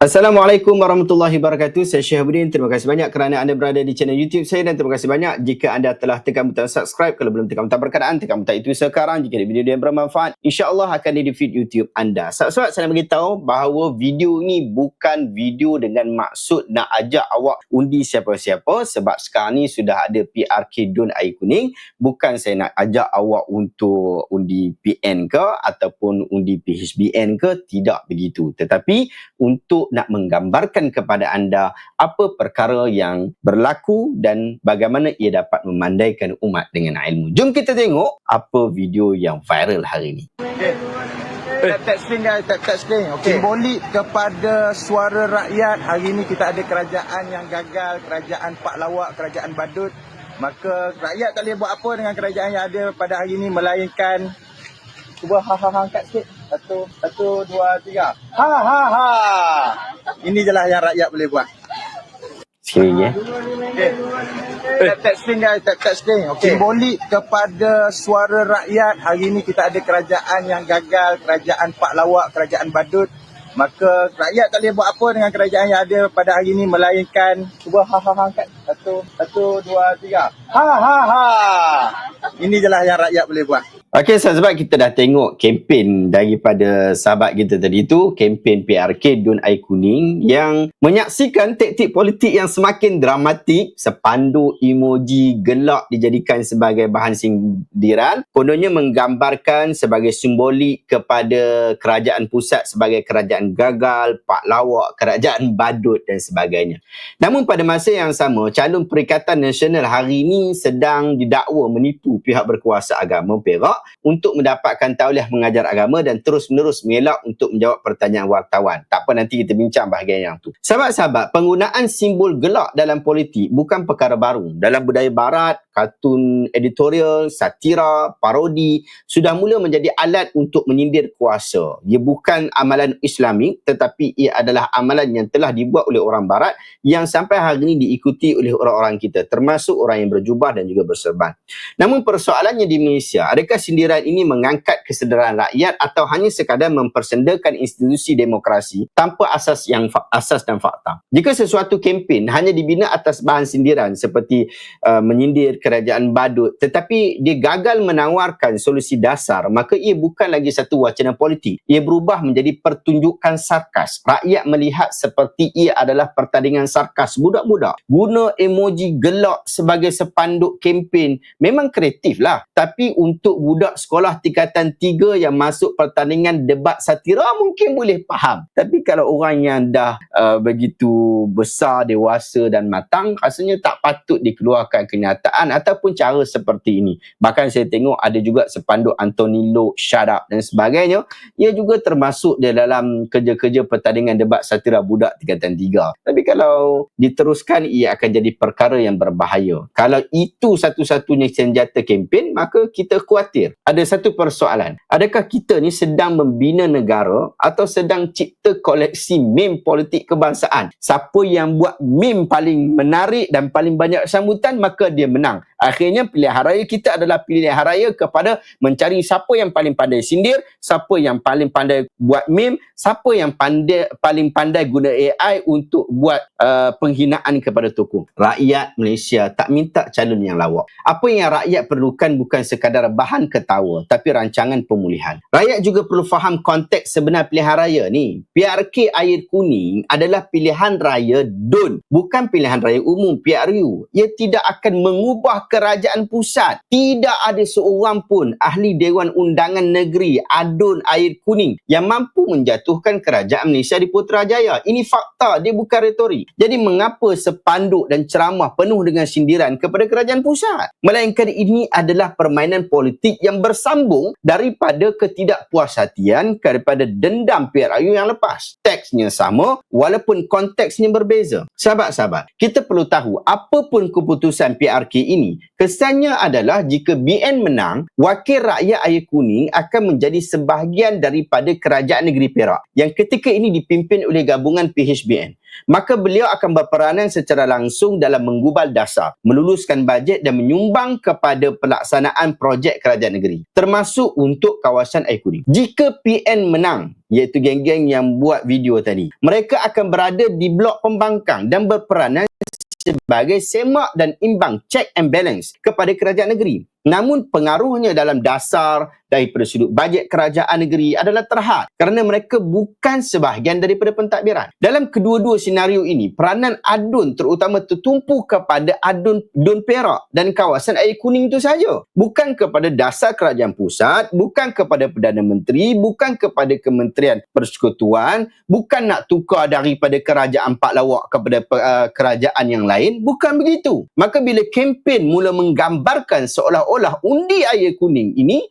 Assalamualaikum warahmatullahi wabarakatuh. Saya Syekh Abudin. Terima kasih banyak kerana anda berada di channel YouTube saya dan terima kasih banyak jika anda telah tekan butang subscribe. Kalau belum tekan butang berkenaan, tekan butang itu sekarang. Jika ada video yang bermanfaat, insya-Allah akan di feed YouTube anda. Sahabat-sahabat, saya nak beritahu bahawa video ini bukan video dengan maksud nak ajak awak undi siapa-siapa sebab sekarang ni sudah ada PRK Dun Air Kuning. Bukan saya nak ajak awak untuk undi PN ke ataupun undi PHBN ke, tidak begitu. Tetapi untuk nak menggambarkan kepada anda apa perkara yang berlaku dan bagaimana ia dapat memandaikan umat dengan ilmu. Jom kita tengok apa video yang viral hari ini. Okay. Tap, tap screen guys, tap, tap screen. Okay. Simbolik kepada suara rakyat. Hari ini kita ada kerajaan yang gagal, kerajaan Pak Lawak, kerajaan Badut. Maka rakyat tak boleh buat apa dengan kerajaan yang ada pada hari ini melainkan Cuba ha ha ha angkat sikit. Satu, satu, dua, tiga. Ha ha ha. Ini je lah yang rakyat boleh buat. Sekali lagi eh. Okay. Tap, tap screen guys, tap, tap screen. Okay. Simbolik kepada suara rakyat. Hari ini kita ada kerajaan yang gagal, kerajaan Pak Lawak, kerajaan Badut. Maka rakyat tak boleh buat apa dengan kerajaan yang ada pada hari ini melainkan cuba ha ha ha angkat. Satu, satu, dua, tiga. Ha ha ha. Ini je lah yang rakyat boleh buat. Okey, sebab kita dah tengok kempen daripada sahabat kita tadi tu, kempen PRK Dun Air Kuning yang menyaksikan taktik politik yang semakin dramatik, sepanduk emoji gelak dijadikan sebagai bahan sindiran, kononnya menggambarkan sebagai simbolik kepada kerajaan pusat sebagai kerajaan gagal, pak lawak, kerajaan badut dan sebagainya. Namun pada masa yang sama, calon Perikatan Nasional hari ini sedang didakwa menipu pihak berkuasa agama Perak untuk mendapatkan tauliah mengajar agama dan terus-menerus mengelak untuk menjawab pertanyaan wartawan. Tak apa nanti kita bincang bahagian yang tu. Sahabat-sahabat, penggunaan simbol gelak dalam politik bukan perkara baru. Dalam budaya barat, kartun editorial, satira, parodi sudah mula menjadi alat untuk menyindir kuasa. Ia bukan amalan Islamik tetapi ia adalah amalan yang telah dibuat oleh orang barat yang sampai hari ini diikuti oleh orang-orang kita termasuk orang yang berjubah dan juga berserban. Namun persoalannya di Malaysia, adakah sindiran ini mengangkat kesedaran rakyat atau hanya sekadar mempersendakan institusi demokrasi tanpa asas yang asas dan fakta? Jika sesuatu kempen hanya dibina atas bahan sindiran seperti uh, menyindir kerajaan badut. Tetapi dia gagal menawarkan solusi dasar. Maka ia bukan lagi satu wacana politik. Ia berubah menjadi pertunjukan sarkas. Rakyat melihat seperti ia adalah pertandingan sarkas. Budak-budak guna emoji gelak sebagai sepanduk kempen. Memang kreatif lah. Tapi untuk budak sekolah tingkatan tiga yang masuk pertandingan debat satira mungkin boleh faham. Tapi kalau orang yang dah uh, begitu besar dewasa dan matang rasanya tak patut dikeluarkan kenyataan ataupun cara seperti ini. Bahkan saya tengok ada juga sepanduk Anthony Low, shut up dan sebagainya. Ia juga termasuk di dalam kerja-kerja pertandingan debat satira budak tingkatan tiga. Tapi kalau diteruskan, ia akan jadi perkara yang berbahaya. Kalau itu satu-satunya senjata kempen, maka kita khawatir. Ada satu persoalan. Adakah kita ni sedang membina negara atau sedang cipta koleksi meme politik kebangsaan? Siapa yang buat meme paling menarik dan paling banyak sambutan, maka dia menang. Akhirnya pilihan raya kita adalah pilihan raya kepada mencari siapa yang paling pandai sindir, siapa yang paling pandai buat meme, siapa yang pandai paling pandai guna AI untuk buat uh, penghinaan kepada tokoh. Rakyat Malaysia tak minta calon yang lawak. Apa yang rakyat perlukan bukan sekadar bahan ketawa tapi rancangan pemulihan. Rakyat juga perlu faham konteks sebenar pilihan raya ni. PRK Air Kuning adalah pilihan raya DUN, bukan pilihan raya umum PRU. Ia tidak akan mengubah kerajaan pusat. Tidak ada seorang pun ahli Dewan Undangan Negeri Adun Air Kuning yang mampu menjatuhkan kerajaan Malaysia di Putrajaya. Ini fakta, dia bukan retorik. Jadi mengapa sepanduk dan ceramah penuh dengan sindiran kepada kerajaan pusat? Melainkan ini adalah permainan politik yang bersambung daripada ketidakpuashatian kepada dendam PRU yang lepas. Teksnya sama walaupun konteksnya berbeza. Sahabat-sahabat, kita perlu tahu apapun keputusan PRK ini. Kesannya adalah jika BN menang, wakil rakyat air kuning akan menjadi sebahagian daripada kerajaan negeri Perak yang ketika ini dipimpin oleh gabungan PHBN. Maka beliau akan berperanan secara langsung dalam menggubal dasar, meluluskan bajet dan menyumbang kepada pelaksanaan projek kerajaan negeri, termasuk untuk kawasan air kuning. Jika PN menang, iaitu geng-geng yang buat video tadi, mereka akan berada di blok pembangkang dan berperanan sebagai semak dan imbang check and balance kepada kerajaan negeri. Namun pengaruhnya dalam dasar daripada sudut bajet kerajaan negeri adalah terhad kerana mereka bukan sebahagian daripada pentadbiran. Dalam kedua-dua senario ini, peranan adun terutama tertumpu kepada adun Dun Perak dan kawasan air kuning itu saja. Bukan kepada dasar kerajaan pusat, bukan kepada Perdana Menteri, bukan kepada Kementerian Persekutuan, bukan nak tukar daripada kerajaan Pak Lawak kepada uh, kerajaan yang lain, bukan begitu. Maka bila kempen mula menggambarkan seolah-olah undi air kuning ini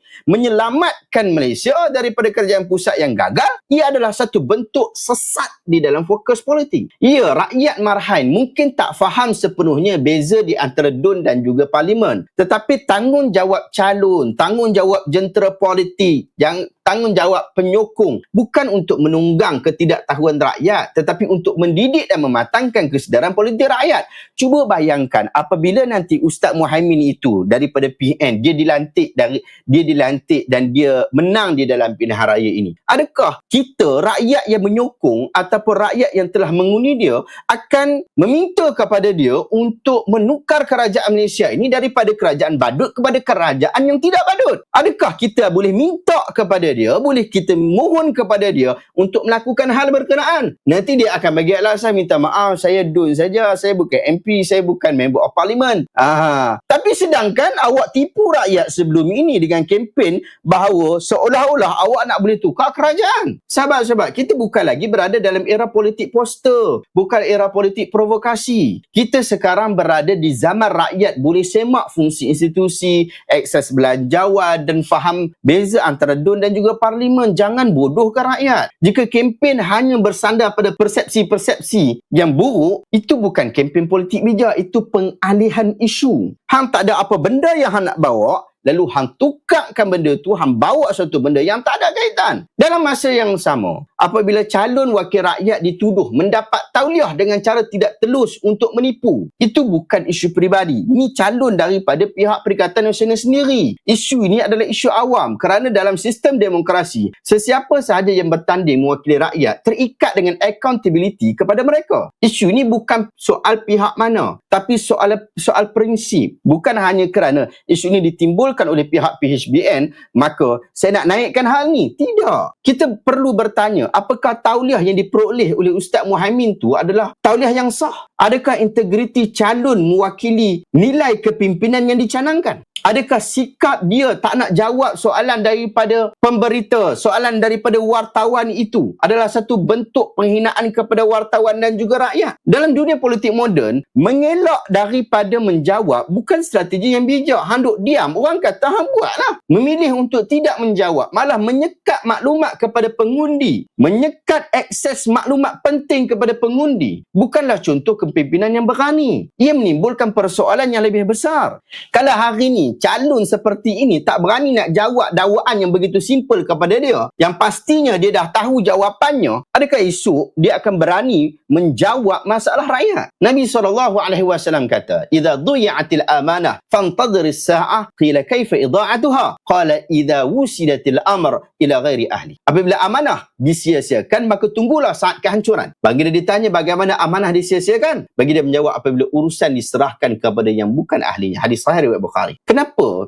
menyelamatkan Malaysia daripada kerajaan pusat yang gagal, ia adalah satu bentuk sesat di dalam fokus politik. Ya, rakyat marhain mungkin tak faham sepenuhnya beza di antara DUN dan juga parlimen. Tetapi tanggungjawab calon, tanggungjawab jentera politik yang tanggungjawab penyokong bukan untuk menunggang ketidaktahuan rakyat tetapi untuk mendidik dan mematangkan kesedaran politik rakyat. Cuba bayangkan apabila nanti Ustaz Muhaimin itu daripada PN dia dilantik dari dia dilantik dan dia menang di dalam pilihan raya ini. Adakah kita rakyat yang menyokong ataupun rakyat yang telah mengundi dia akan meminta kepada dia untuk menukar kerajaan Malaysia ini daripada kerajaan badut kepada kerajaan yang tidak badut? Adakah kita boleh minta kepada dia, boleh kita mohon kepada dia untuk melakukan hal berkenaan. Nanti dia akan bagi alasan minta maaf, saya dun saja, saya bukan MP, saya bukan member of parliament. Ah, tapi sedangkan awak tipu rakyat sebelum ini dengan kempen bahawa seolah-olah awak nak boleh tukar kerajaan. Sahabat-sahabat, kita bukan lagi berada dalam era politik poster, bukan era politik provokasi. Kita sekarang berada di zaman rakyat boleh semak fungsi institusi, akses belanjawan dan faham beza antara DUN dan juga juga parlimen jangan bodohkan rakyat. Jika kempen hanya bersandar pada persepsi-persepsi yang buruk, itu bukan kempen politik bijak, itu pengalihan isu. Hang tak ada apa benda yang hang nak bawa, lalu hang tukarkan benda tu hang bawa satu benda yang tak ada kaitan. Dalam masa yang sama apabila calon wakil rakyat dituduh mendapat tauliah dengan cara tidak telus untuk menipu itu bukan isu peribadi. Ini calon daripada pihak Perikatan Nasional sendiri. Isu ini adalah isu awam kerana dalam sistem demokrasi sesiapa sahaja yang bertanding mewakili rakyat terikat dengan accountability kepada mereka. Isu ini bukan soal pihak mana tapi soal soal prinsip. Bukan hanya kerana isu ini ditimbul ditimbulkan oleh pihak PHBN, maka saya nak naikkan hal ni. Tidak. Kita perlu bertanya, apakah tauliah yang diperoleh oleh Ustaz Muhaimin tu adalah tauliah yang sah? Adakah integriti calon mewakili nilai kepimpinan yang dicanangkan? Adakah sikap dia tak nak jawab soalan daripada pemberita, soalan daripada wartawan itu adalah satu bentuk penghinaan kepada wartawan dan juga rakyat? Dalam dunia politik moden, mengelak daripada menjawab bukan strategi yang bijak. Handuk diam, orang kata hang buatlah. Memilih untuk tidak menjawab, malah menyekat maklumat kepada pengundi, menyekat akses maklumat penting kepada pengundi. Bukanlah contoh kepimpinan yang berani. Ia menimbulkan persoalan yang lebih besar. Kalau hari ini calon seperti ini tak berani nak jawab dakwaan yang begitu simple kepada dia. Yang pastinya dia dah tahu jawapannya. Adakah esok dia akan berani menjawab masalah rakyat? Nabi SAW kata idza duyatil amanah fantadhir as-sa'ah qila kaifa idha'atuha? Qala idza wusidatil amr ila ghairi ahli. Apabila amanah disia-siakan maka tunggulah saat kehancuran. Bagi dia ditanya bagaimana amanah disia-siakan. Bagi dia menjawab apabila urusan diserahkan kepada yang bukan ahlinya. Hadis sahih riwayat Bukhari. Kenapa kenapa?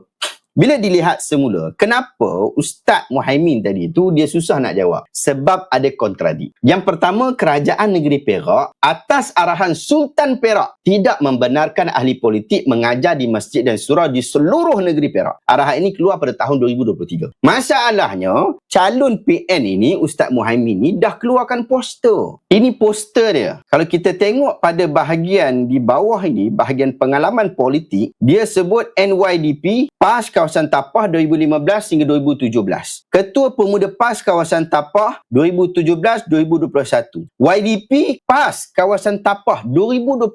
Bila dilihat semula, kenapa Ustaz Muhaimin tadi tu dia susah nak jawab? Sebab ada kontradik. Yang pertama, kerajaan negeri Perak atas arahan Sultan Perak tidak membenarkan ahli politik mengajar di masjid dan surau di seluruh negeri Perak. Arahan ini keluar pada tahun 2023. Masalahnya, calon PN ini, Ustaz Muhaimin ini dah keluarkan poster. Ini poster dia. Kalau kita tengok pada bahagian di bawah ini, bahagian pengalaman politik, dia sebut NYDP, PAS Kawasan Tapah 2015 hingga 2017. Ketua Pemuda PAS Kawasan Tapah 2017-2021. YDP PAS Kawasan Tapah 2021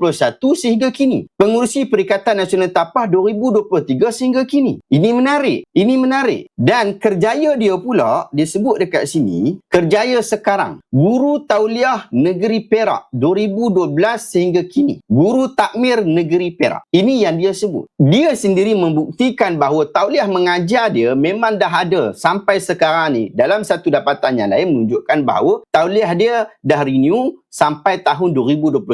sehingga kini. Pengurusi Perikatan Nasional Tapah 2023 sehingga kini. Ini menarik. Ini menarik. Dan kerjaya dia pula disebut dekat sini, kerjaya sekarang. Guru Tauliah Negeri Perak 2012 sehingga kini. Guru Takmir Negeri Perak. Ini yang dia sebut. Dia sendiri membuktikan bahawa tauliah mengajar dia memang dah ada sampai sekarang ni. Dalam satu dapatan yang lain menunjukkan bahawa tauliah dia dah renew sampai tahun 2029.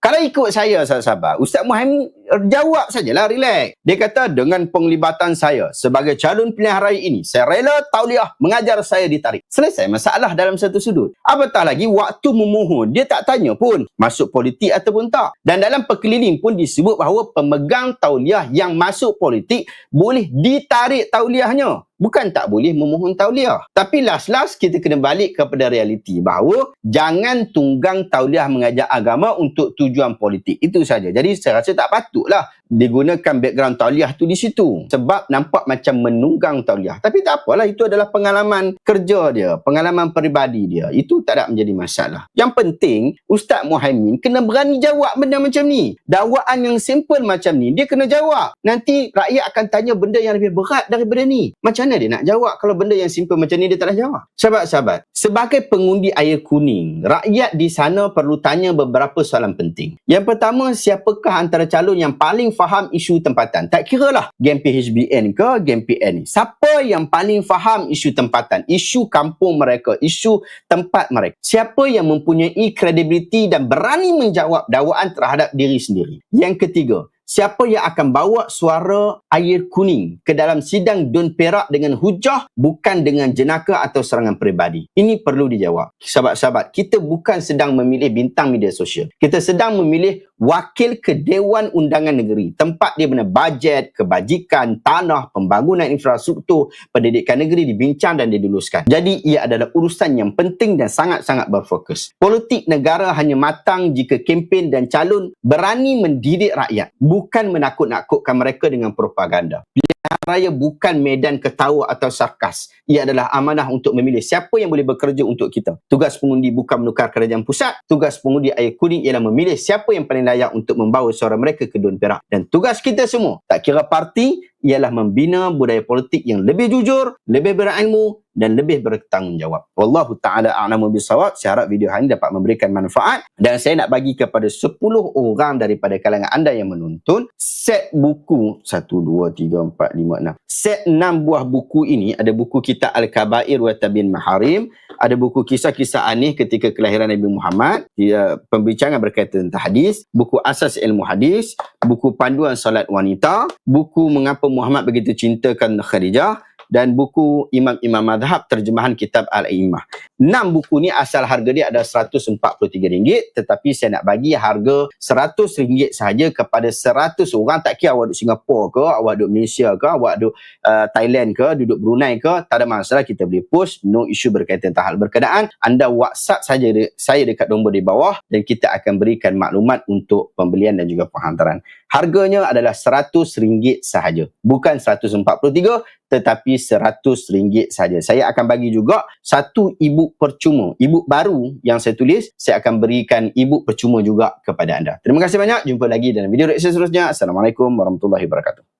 Kalau ikut saya sahabat-sahabat, Ustaz Muhammad jawab sajalah relax. Dia kata dengan penglibatan saya sebagai calon pilihan raya ini, saya rela tauliah mengajar saya ditarik. Selesai masalah dalam satu sudut. Apatah lagi waktu memohon, dia tak tanya pun masuk politik ataupun tak. Dan dalam perkeliling pun disebut bahawa pemegang tauliah yang masuk politik boleh ditarik tauliahnya. Bukan tak boleh memohon tauliah. Tapi last-last kita kena balik kepada realiti bahawa jangan tunggang tauliah mengajar agama untuk tujuan politik. Itu saja. Jadi saya rasa tak patutlah digunakan background tauliah tu di situ. Sebab nampak macam menunggang tauliah. Tapi tak apalah itu adalah pengalaman kerja dia pengalaman peribadi dia. Itu tak ada menjadi masalah. Yang penting Ustaz Muhaimin kena berani jawab benda macam ni. Dakwaan yang simple macam ni dia kena jawab. Nanti rakyat akan tanya benda yang lebih berat daripada ni. Macam mana dia nak jawab kalau benda yang simple macam ni dia tak nak jawab? Sahabat-sahabat sebagai pengundi air kuning rakyat di sana perlu tanya beberapa soalan penting. Yang pertama siapakah antara calon yang paling faham isu tempatan. Tak kira lah geng PHBN ke geng PN ni. Siapa yang paling faham isu tempatan, isu kampung mereka, isu tempat mereka. Siapa yang mempunyai kredibiliti dan berani menjawab dakwaan terhadap diri sendiri. Yang ketiga, siapa yang akan bawa suara air kuning ke dalam sidang Dun Perak dengan hujah bukan dengan jenaka atau serangan peribadi. Ini perlu dijawab. Sahabat-sahabat, kita bukan sedang memilih bintang media sosial. Kita sedang memilih wakil ke Dewan Undangan Negeri. Tempat dia benar bajet, kebajikan, tanah, pembangunan infrastruktur, pendidikan negeri dibincang dan diluluskan. Jadi ia adalah urusan yang penting dan sangat-sangat berfokus. Politik negara hanya matang jika kempen dan calon berani mendidik rakyat bukan menakut-nakutkan mereka dengan propaganda. Pilihan raya bukan medan ketawa atau sarkas. Ia adalah amanah untuk memilih siapa yang boleh bekerja untuk kita. Tugas pengundi bukan menukar kerajaan pusat. Tugas pengundi air kuning ialah memilih siapa yang paling layak untuk membawa suara mereka ke Dun Perak. Dan tugas kita semua, tak kira parti, ialah membina budaya politik yang lebih jujur, lebih berilmu dan lebih bertanggungjawab. Wallahu taala a'lamu bisawab. Saya harap video hari ini dapat memberikan manfaat dan saya nak bagi kepada 10 orang daripada kalangan anda yang menonton set buku 1 2 3 4 5 6. Set 6 buah buku ini ada buku kita Al-Kabair wa Tabin Maharim, ada buku kisah-kisah aneh ketika kelahiran Nabi Muhammad, dia pembincangan berkaitan tentang hadis, buku Asas Ilmu Hadis, buku Panduan Salat Wanita, buku Mengapa Muhammad Begitu Cintakan Khadijah, dan buku Imam-Imam Madhab terjemahan kitab Al-Aimah. Enam buku ni asal harga dia ada RM143 tetapi saya nak bagi harga RM100 sahaja kepada 100 orang tak kira awak duduk Singapura ke, awak duduk Malaysia ke, awak duduk uh, Thailand ke, duduk Brunei ke, tak ada masalah kita boleh post no issue berkaitan tentang hal berkenaan. Anda WhatsApp saja saya dekat nombor di bawah dan kita akan berikan maklumat untuk pembelian dan juga penghantaran. Harganya adalah RM100 sahaja. Bukan RM143 tetapi RM100 saja. Saya akan bagi juga satu e-book percuma. E-book baru yang saya tulis, saya akan berikan e-book percuma juga kepada anda. Terima kasih banyak. Jumpa lagi dalam video reaksi seterusnya. Assalamualaikum warahmatullahi wabarakatuh.